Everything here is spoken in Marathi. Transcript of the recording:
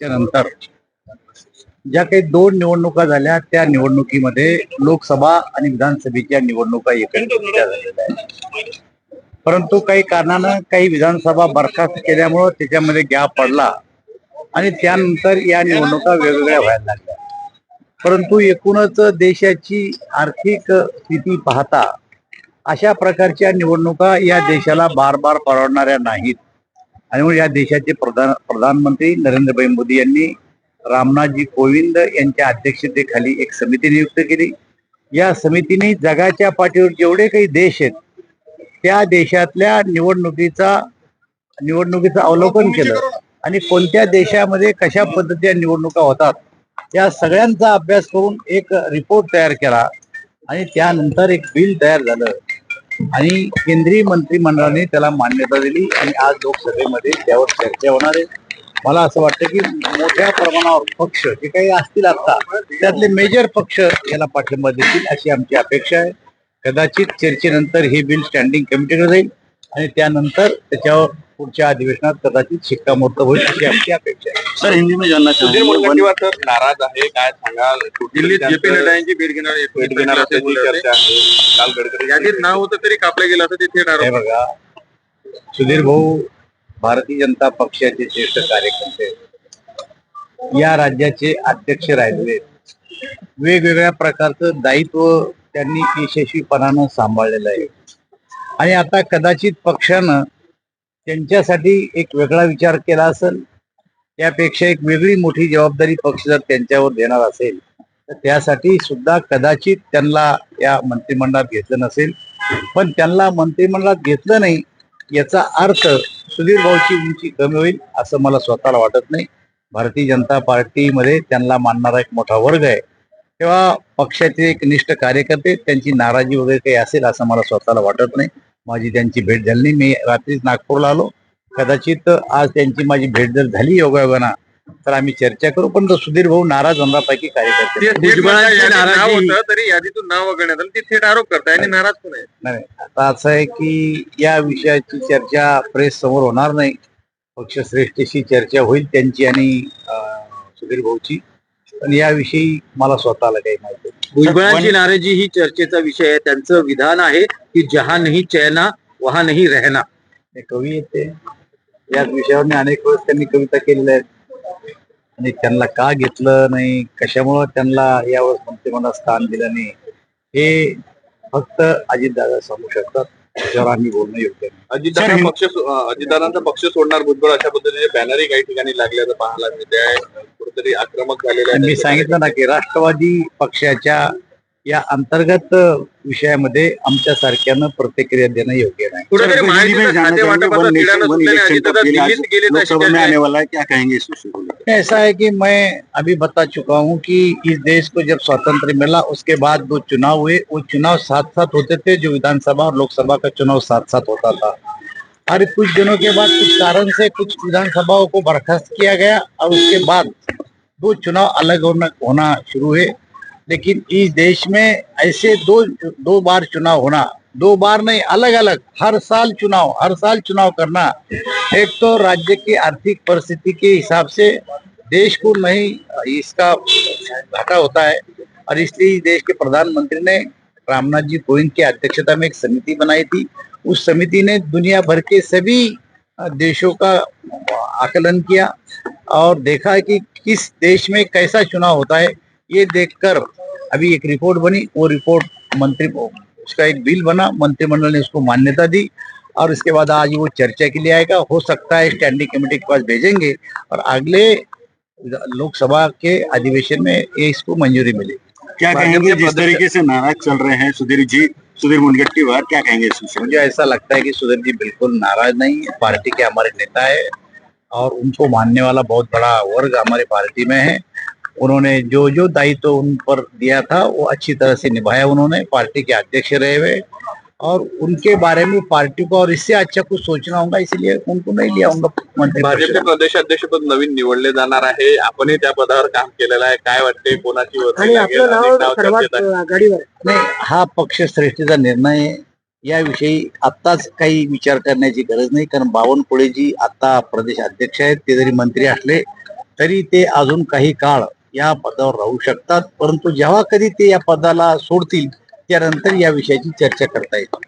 त्यानंतर ज्या काही दोन निवडणुका झाल्या त्या निवडणुकीमध्ये लोकसभा आणि विधानसभेच्या निवडणुका एकत्रितरित्या झालेल्या आहेत. परंतु काही कारणानं काही विधानसभा बरखास्त केल्यामुळं त्याच्यामध्ये गॅप पडला आणि त्यानंतर या निवडणुका वेगवेगळ्या व्हायला लागल्या. परंतु एकूणच देशाची आर्थिक स्थिती पाहता अशा प्रकारच्या निवडणुका या देशाला बार बार परवडणाऱ्या नाहीत. आणि म्हणून या देशाचे प्रधान प्रधानमंत्री नरेंद्रभाई मोदी यांनी रामनाथजी कोविंद यांच्या अध्यक्षतेखाली एक समिती नियुक्त केली. या समितीने जगाच्या पाठीवर जेवढे काही देश आहेत त्या देशातल्या निवडणुकीचा निवडणुकीचं अवलोकन केलं आणि कोणत्या देशामध्ये कशा पद्धतीच्या निवडणुका होतात त्या सगळ्यांचा अभ्यास करून एक रिपोर्ट तयार केला आणि त्यानंतर एक बिल तयार झालं. आणि केंद्रीय मंत्रिमंडळाने त्याला मान्यता दिली आणि आज लोकसभेमध्ये त्यावर चर्चा होणार आहे. मला असं वाटतं की मोठ्या प्रमाणावर पक्ष जे काही असतील आता त्यातले मेजर पक्ष याला पाठिंबा देतील अशी आमची अपेक्षा आहे. कदाचित चर्चेनंतर हे बिल स्टँडिंग कमिटीकडे जाईल आणि त्यानंतर त्याच्यावर पुढच्या अधिवेशनात कदाचित शिक्कामोर्तब होईल अशी आमची अपेक्षा आहे. सर हिंदी में जानना सुधीर मुनगंटीवार तर नाराज आहे काय सांगाल? दिल्लीत जेपी नड्डा यांची भेट घेणार भेट घेणार असल्याची चर्चा आहे. काल गडकरी यादीत नाव होतं तरी कापलं गेलं असं तिथे हे बघा सुधीर भाऊ भारतीय जनता पक्षाचे ज्येष्ठ कार्यकर्ते आहेत. या राज्याचे अध्यक्ष राहिलेले आहेत. वेगवेगळ्या प्रकारचं दायित्व त्यांनी यशस्वीपणानं सांभाळलेलं आहे. आणि आता कदाचित पक्षानं त्यांच्यासाठी एक वेगळा विचार केला असेल त्यापेक्षा एक वेगळी मोठी जबाबदारी पक्ष जर त्यांच्यावर देणार असेल तर त्यासाठी सुद्धा कदाचित त्यांना या मंत्रिमंडळात घेतलं नसेल. पण त्यांना मंत्रिमंडळात घेतलं नाही याचा अर्थ सुधीर भाऊची उंची कमी होईल असं मला स्वतःला वाटत नाही. भारतीय जनता पार्टीमध्ये त्यांना मानणारा एक मोठा वर्ग आहे. तेव्हा पक्षाचे एक निष्ठ कार्यकर्ते त्यांची नाराजी वगैरे काही असेल असं मला स्वतःला वाटत नाही. माझी त्यांची भेट झाली नाही. मी रात्रीच नागपूरला आलो. कदाचित आज त्यांची माझी भेट जर झाली योगायोगाना तर आम्ही चर्चा करू. पण तो सुधीर भाऊ नाराज होण्यापैकी कार्यकर्ते तरी. यादीतून नाव वगळण्यात आलं. ते थेट आरोप करताय आणि नाराज पण आहे नाही आता असं आहे की या विषयाची चर्चा प्रेस समोर होणार नाही. पक्षश्रेष्ठीशी चर्चा होईल त्यांची आणि सुधीर भाऊची. पण याविषयी मला स्वतःला काही माहिती. भुजबळांची नाराजी ही चर्चेचा विषय आहे. त्यांचं विधान आहे की जहा नाही चैना वहा नाही रहना. हे कवी येते. याच विषयावर अनेक वेळेस त्यांनी कविता केलेल्या आहेत. आणि त्यांना का घेतलं नाही कशामुळं त्यांना यावर मंत्रिमंडळात स्थान दिलं नाही हे फक्त अजितदादा सांगू शकतात. त्याच्यावर आम्ही बोलणं योग्य नाही. अजितदादा पक्ष अजितदादांचा पक्ष सोडणार भुजबळ अशा पद्धतीचे बॅनरही काही ठिकाणी लागल्याचं पाहायला मिळते आहे. कुठेतरी आक्रमक झालेले आणि मी आहे सांगितलं ना की राष्ट्रवादी पक्षाच्या या अंतर्गत विषयामध्ये आमच्या सारख्यानं प्रतिक्रिया देणं योग्य नाही. आहे. है ऐसा है कि मैं अभी बता चुका हूँ कि इस देश को जब स्वातंत्र मिला उसके बाद दो चुनाव हुए। वो चुनाव साथ साथ होते थे जो विधानसभा और लोकसभा का चुनाव साथ साथ होता था। और कुछ दिनों के बाद कुछ कारण से कुछ विधानसभाओं को बर्खास्त किया गया और उसके बाद दो चुनाव अलग होना होना शुरू हुए। लेकिन इस देश में ऐसे दो दो बार चुनाव होना, दो बार नहीं अलग अलग हर साल चुनाव, हर साल चुनाव करना, एक तो राज्य की आर्थिक परिस्थिति के हिसाब से देश को नहीं, इसका घाटा होता है। और इसलिए इस देश के प्रधानमंत्री ने रामनाथ जी कोविंद की अध्यक्षता में एक समिति बनाई थी। उस समिति ने दुनिया भर के सभी देशों का आकलन किया और देखा कि किस देश में कैसा चुनाव होता है। ये देखकर अभी एक रिपोर्ट बनी वो रिपोर्ट मंत्री उसका एक बिल बना मंत्रिमंडल ने उसको मान्यता दी और इसके बाद आज वो चर्चा के लिए आएगा। हो सकता है स्टैंडिंग कमेटी के पास भेजेंगे और अगले लोकसभा के अधिवेशन में ये इसको मंजूरी मिलेगी। क्या कहेंगे जिस तरीके से नाराज़ चल रहे हैं सुधीर जी? सुधीर मुनगट्टीवार क्या कहेंगे मुझे ऐसा लगता है कि सुधीर जी बिल्कुल नाराज़ नहीं है। पार्टी के हमारे नेता है और उनको मानने वाला बहुत बड़ा वर्ग हमारे पार्टी में है। उन्होंने जो जो दायित्व तो उन पर दिया था, वो अच्छी तरह से निभाया उन्होंने। पार्टी के अध्यक्ष रहे हुए। और उनके बारे में पार्टी को और इससे अच्छा कुछ सोचना होगा इसलिए उनको नहीं लिया होगा मंत्री भाजपचे परिषद। प्रदेशाध्यक्षपद नवीन निवडले जाणार आहे. आपणही त्या पदावर काम केलेलं आहे. काय वाटते कोणाची. नाही हा पक्ष श्रेष्ठीचा निर्णय आहे. याविषयी आत्ताच काही विचार करण्याची गरज नाही. कारण बावनकुळे जी आता प्रदेश अध्यक्ष आहेत. ते जरी मंत्री असले तरी ते अजून काही काळ या पदावर राहू शकतात. परंतु जेव्हा कधी ते या पदाला सोडतील त्यानंतर या विषयाची चर्चा करता येईल.